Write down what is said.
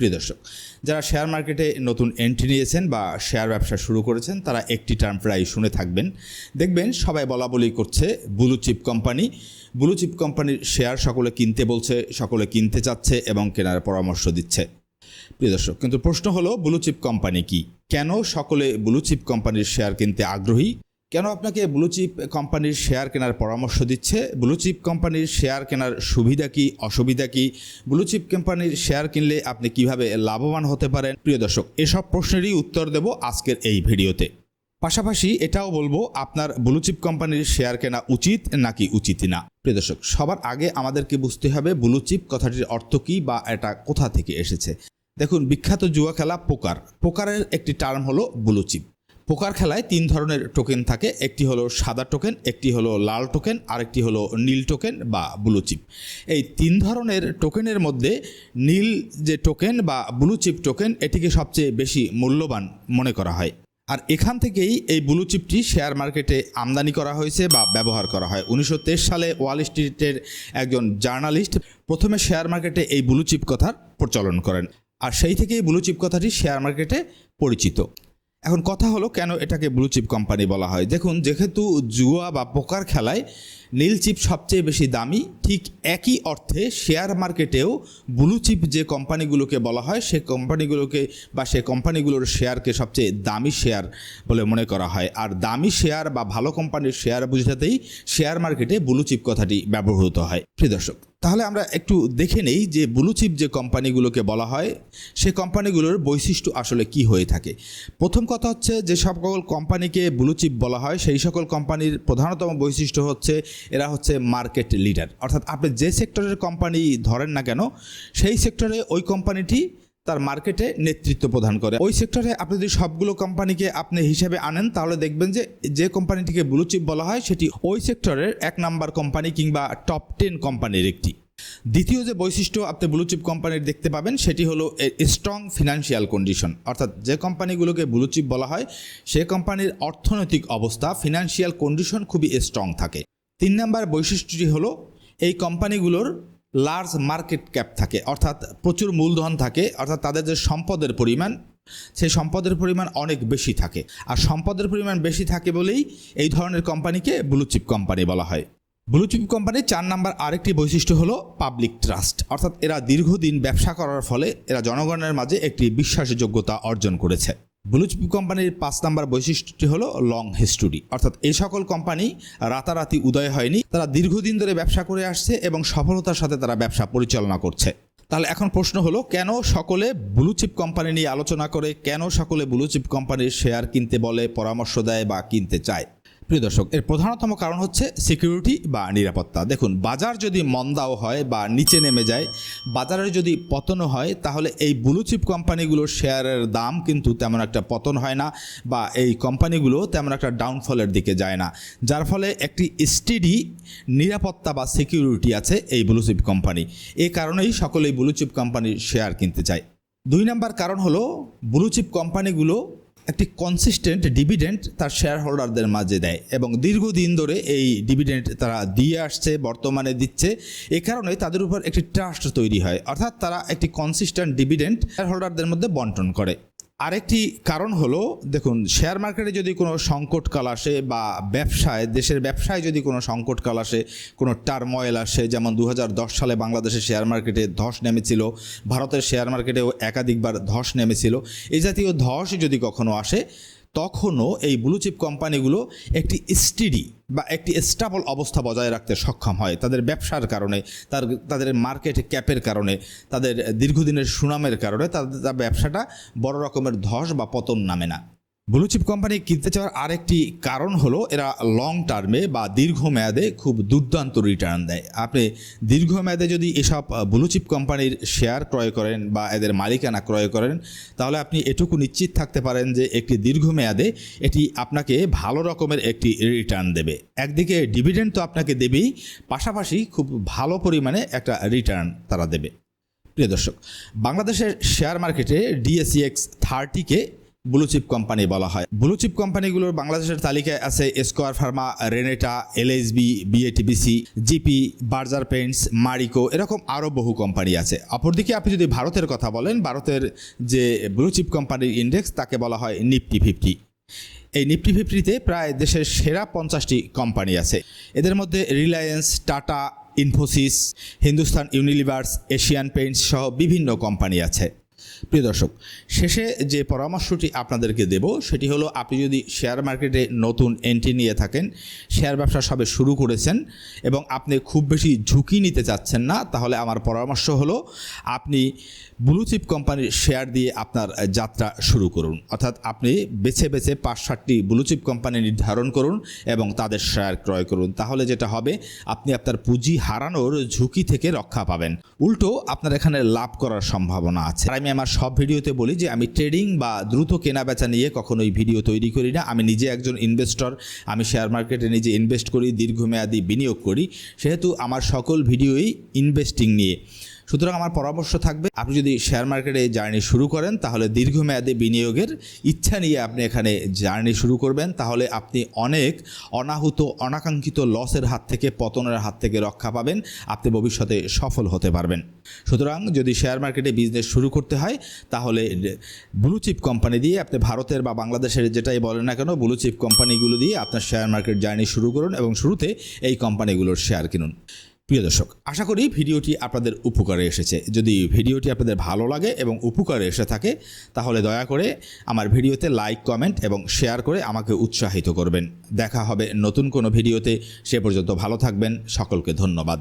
প্রিয় দর্শক, যারা শেয়ার মার্কেটে নতুন এন্ট্রি নিয়েছেন বা শেয়ার ব্যবসা শুরু করেছেন, তারা একটি টার্ম প্রায় শুনে থাকবেন। দেখবেন সবাই বলা বলি করছে blue chip company blue chip কোম্পানির শেয়ার সকলে কিনতে বলছে, সকলে কিনতে চাচ্ছে এবং কেনার পরামর্শ দিচ্ছে। প্রিয় দর্শক, কিন্তু প্রশ্ন হলো ব্লু চিপ কোম্পানি কি? কেন সকলে ব্লু চিপ কোম্পানির শেয়ার কিনতে আগ্রহী? কেন আপনাকে ব্লু চিপ কোম্পানির শেয়ার কেনার পরামর্শ দিচ্ছে? ব্লু চিপ কোম্পানির শেয়ার কেনার সুবিধা কি, অসুবিধা কি? ব্লু চিপ কোম্পানির শেয়ার কিনলে আপনি কীভাবে লাভবান হতে পারেন? প্রিয় দর্শক, এসব প্রশ্নেরই উত্তর দেব আজকের এই ভিডিওতে। পাশাপাশি এটাও বলব, আপনার ব্লু চিপ কোম্পানির শেয়ার কেনা উচিত নাকি উচিত না? প্রিয় দর্শক, সবার আগে আমাদেরকে বুঝতে হবে ব্লু চিপ কথাটির অর্থ কী বা এটা কোথা থেকে এসেছে। দেখুন, বিখ্যাত জুয়া খেলা পোকার। পোকারের একটি টার্ম হলো ব্লু চিপ পোকার খেলায় তিন ধরনের টোকেন থাকে। একটি হলো সাদা টোকেন একটি হলো লাল টোকেন আরেকটি হলো নীল টোকেন বা ব্লু চিপ এই তিন ধরনের টোকেনের মধ্যে নীল যে টোকেন বা ব্লু চিপ টোকেন এটিকে সবচেয়ে বেশি মূল্যবান মনে করা হয়। আর এখান থেকেই এই ব্লু চিপটি শেয়ার মার্কেটে আমদানি করা হয়েছে বা ব্যবহার করা হয়। উনিশশো তেইশ সালে ওয়াল স্ট্রিটের একজন জার্নালিস্ট প্রথমে শেয়ার মার্কেটে এই ব্লু চিপ কথার প্রচলন করেন। আর সেই থেকেই ব্লু চিপ কথাটি শেয়ার মার্কেটে পরিচিত। এখন কথা হলো কেন এটাকে ব্লু চিপ কোম্পানি বলা হয়? দেখুন, যেহেতু জুয়া বা পোকার খেলায় নীল চিপ সবচেয়ে বেশি দামি, ঠিক একই অর্থে শেয়ার মার্কেটেও ব্লু চিপ যে কোম্পানিগুলোকে বলা হয়, সে কোম্পানিগুলোকে বা সে কোম্পানিগুলোর শেয়ারকে সবচেয়ে দামি শেয়ার বলে মনে করা হয়। আর দামি শেয়ার বা ভালো কোম্পানির শেয়ার বুঝাতেই শেয়ার মার্কেটে ব্লু চিপ কথাটি ব্যবহৃত হয়। প্রিয় দর্শক তাহলে আমরা একটু দেখে নেই যে ব্লুচিপ যে কোম্পানিগুলোকে বলা হয়, সে কোম্পানিগুলোর বৈশিষ্ট্য আসলে কি হয়ে থাকে। প্রথম কথা হচ্ছে যে সকল কোম্পানিকে ব্লুচিপ বলা হয়, সেই সকল কোম্পানির প্রধানতম বৈশিষ্ট্য হচ্ছে এরা হচ্ছে মার্কেট লিডার অর্থাৎ আপনি যে সেক্টরের কোম্পানি ধরেন না কেন, সেই সেক্টরে ওই কোম্পানিটি তার মার্কেটে নেতৃত্ব প্রদান করে। ওই সেক্টরে আপনি যদি সবগুলো কোম্পানিকে আপনি হিসাবে আনেন, তাহলে দেখবেন যে যে কোম্পানিটিকে ব্লুচিপ বলা হয়, সেটি ওই সেক্টরের এক নাম্বার কোম্পানি কিংবা টপ টেন কোম্পানির একটি। দ্বিতীয় যে বৈশিষ্ট্য আপনি ব্লু চিপ কোম্পানির দেখতে পাবেন, সেটি হলো স্ট্রং ফিনান্সিয়াল কন্ডিশন অর্থাৎ যে কোম্পানিগুলোকে ব্লুচিপ বলা হয়, সে কোম্পানির অর্থনৈতিক অবস্থা ফিনান্সিয়াল কন্ডিশন খুবই স্ট্রং থাকে। তিন নাম্বার বৈশিষ্ট্যটি হলো, এই কোম্পানিগুলোর লার্জ মার্কেট ক্যাপ থাকে, অর্থাৎ প্রচুর মূলধন থাকে, অর্থাৎ তাদের যে সম্পদের পরিমাণ, সেই সম্পদের পরিমাণ অনেক বেশি থাকে। আর সম্পদের পরিমাণ বেশি থাকে বলেই এই ধরনের কোম্পানিকে ব্লুচিপ কোম্পানি বলা হয়। ব্লুচিপ কোম্পানির চার নাম্বার আরেকটি বৈশিষ্ট্য হলো পাবলিক ট্রাস্ট অর্থাৎ এরা দীর্ঘদিন ব্যবসা করার ফলে এরা জনগণের মাঝে একটি বিশ্বাসযোগ্যতা অর্জন করেছে। ব্লু চিপ কোম্পানির পাঁচ নাম্বার বৈশিষ্ট্যটি হলো লং হিস্টোরি অর্থাৎ এই সকল কোম্পানি রাতারাতি উদয় হয়নি, তারা দীর্ঘদিন ধরে ব্যবসা করে আসছে এবং সফলতার সাথে তারা ব্যবসা পরিচালনা করছে। তাহলে এখন প্রশ্ন হলো, কেন সকলে ব্লু চিপ কোম্পানি নিয়ে আলোচনা করে, কেন সকলে ব্লু চিপ কোম্পানির শেয়ার কিনতে বলে, পরামর্শ দেয় বা কিনতে চায়? প্রিয় দর্শক, এর প্রধানতম কারণ হচ্ছে সিকিউরিটি বা নিরাপত্তা। দেখুন, বাজার যদি মন্দাও হয় বা নিচে নেমে যায়, বাজারের যদি পতনও হয়, তাহলে এই ব্লু চিপ কোম্পানিগুলোর শেয়ারের দাম কিন্তু তেমন একটা পতন হয় না বা এই কোম্পানিগুলো তেমন একটা ডাউনফলের দিকে যায় না। যার ফলে একটি স্টেডি নিরাপত্তা বা সিকিউরিটি আছে এই ব্লু চিপ কোম্পানি। এই কারণেই সকলেই ব্লু চিপ কোম্পানির শেয়ার কিনতে চায়। দুই নাম্বার কারণ হলো ব্লু চিপ কোম্পানিগুলো একটি কনসিস্টেন্ট ডিভিডেন্ট তার শেয়ার হোল্ডারদের মাঝে দেয় এবং দীর্ঘদিন ধরে এই ডিভিডেন্ট তারা দিয়ে আসছে, বর্তমানে দিচ্ছে। এ কারণে তাদের উপর একটি ট্রাস্ট তৈরি হয়। অর্থাৎ তারা একটি কনসিস্টেন্ট ডিভিডেন্ট শেয়ার হোল্ডারদের মধ্যে বন্টন করে। আরেকটি কারণ হলো, দেখুন শেয়ার মার্কেটে যদি কোনো সংকটকাল আসে বা ব্যবসায়, দেশের ব্যবসায় যদি কোনো সংকটকাল আসে, কোনো টার্ময়েল আসে, যেমন দু হাজার দশ সালে বাংলাদেশের শেয়ার মার্কেটে ধস নেমেছিল, ভারতের শেয়ার মার্কেটেও একাধিকবার ধস নেমেছিল, এই জাতীয় ধস যদি কখনো আসে তখনও এই ব্লুচিপ কোম্পানিগুলো একটি স্টিডি বা একটি স্টাবল অবস্থা বজায় রাখতে সক্ষম হয়। তাদের ব্যবসার কারণে, তার, তাদের মার্কেট ক্যাপের কারণে, তাদের দীর্ঘদিনের সুনামের কারণে তাদের ব্যবসাটা বড় রকমের ধস বা পতন নামে না। ব্লু চিপ কোম্পানি কিনতে চাওয়ার আরেকটি কারণ হলো, এরা লং টার্মে বা দীর্ঘমেয়াদে খুব দুর্দান্ত রিটার্ন দেয়। আপনি দীর্ঘমেয়াদে যদি এসব ব্লু চিপ কোম্পানির শেয়ার ক্রয় করেন বা এদের মালিকানা ক্রয় করেন, তাহলে আপনি এটুকু নিশ্চিত থাকতে পারেন যে একটি দীর্ঘমেয়াদে এটি আপনাকে ভালো রকমের একটি রিটার্ন দেবে। একদিকে ডিভিডেন্ড তো আপনাকে দেবেই, পাশাপাশি খুব ভালো পরিমাণে একটা রিটার্ন তারা দেবে। প্রিয় দর্শক, বাংলাদেশের শেয়ার মার্কেটে ডিএসিএক্স থার্টিকে ব্লু চিপ কোম্পানি বলা হয়। ব্লু চিপ কোম্পানিগুলোর বাংলাদেশের তালিকায় আছে Square Pharma Renata LSB BATBC GP Berger Paints Marico এরকম আরও বহু কোম্পানি আছে। অপরদিকে আপনি যদি ভারতের কথা বলেন, ভারতের যে ব্লু চিপ কোম্পানির ইন্ডেক্স তাকে বলা হয় নিফটি ফিফটি এই নিফটি ফিফটিতে প্রায় দেশের সেরা পঞ্চাশটি কোম্পানি আছে। এদের মধ্যে Reliance Tata Infosys Hindustan Unilevers Asian Paints সহ বিভিন্ন কোম্পানি আছে। প্রিয় দর্শক, শেষে যে পরামর্শটি আপনাদেরকে দেব, সেটি হলো আপনি যদি শেয়ার মার্কেটে নতুন এন্ট্রি নিয়ে থাকেন শেয়ার ব্যবসা সবে শুরু করেছেন এবং আপনি খুব বেশি ঝুঁকি নিতে চাচ্ছেন না, তাহলে আমার পরামর্শ হলো আপনি ব্লু চিপ কোম্পানির শেয়ার দিয়ে আপনার যাত্রা শুরু করুন। অর্থাৎ আপনি বেছে বেছে পাঁচ ষাটটি ব্লু চিপ কোম্পানি নির্ধারণ করুন এবং তাদের শেয়ার ক্রয় করুন। তাহলে যেটা হবে, আপনি আপনার পুঁজি হারানোর ঝুঁকি থেকে রক্ষা পাবেন। উল্টো আপনার এখানে লাভ করার সম্ভাবনা আছে। আর আমি আমার সব ভিডিওতে বলি যে আমি ট্রেডিং বা দ্রুত কেনা বেচা নিয়ে কখনোই ভিডিও তৈরি করি না। আমি নিজে একজন ইনভেস্টর আমি শেয়ার মার্কেটে নিজে ইনভেস্ট করি, দীর্ঘমেয়াদী বিনিয়োগ করি। সেহেতু আমার সকল ভিডিওই ইনভেস্টিং নিয়ে। সুতরাং আমার পরামর্শ থাকবে, আপনি যদি শেয়ার মার্কেটে জার্নি শুরু করেন, তাহলে দীর্ঘমেয়াদী বিনিয়োগের ইচ্ছা নিয়ে আপনি এখানে জার্নি শুরু করবেন। তাহলে আপনি অনেক অনাহুত, অনাকাঙ্ক্ষিত লসের হাত থেকে, পতনের হাত থেকে রক্ষা পাবেন। আপনি ভবিষ্যতে সফল হতে পারবেন। সুতরাং যদি শেয়ার মার্কেটে বিজনেস শুরু করতে হয়, তাহলে ব্লু চিপ কোম্পানি দিয়ে আপনি ভারতের বা বাংলাদেশের যেটাই বলেন না কেন ব্লু চিপ কোম্পানিগুলো দিয়ে আপনার শেয়ার মার্কেট জার্নি শুরু করুন এবং শুরুতে এই কোম্পানিগুলোর শেয়ার কিনুন। প্রিয় দর্শক, আশা করি ভিডিওটি আপনাদের উপকারে এসেছে। যদি ভিডিওটি আপনাদের ভালো লাগে এবং উপকারে এসে থাকে, তাহলে দয়া করে আমার ভিডিওতে লাইক, কমেন্ট এবং শেয়ার করে আমাকে উৎসাহিত করবেন। দেখা হবে নতুন কোনো ভিডিওতে। সে পর্যন্ত ভালো থাকবেন। সকলকে ধন্যবাদ।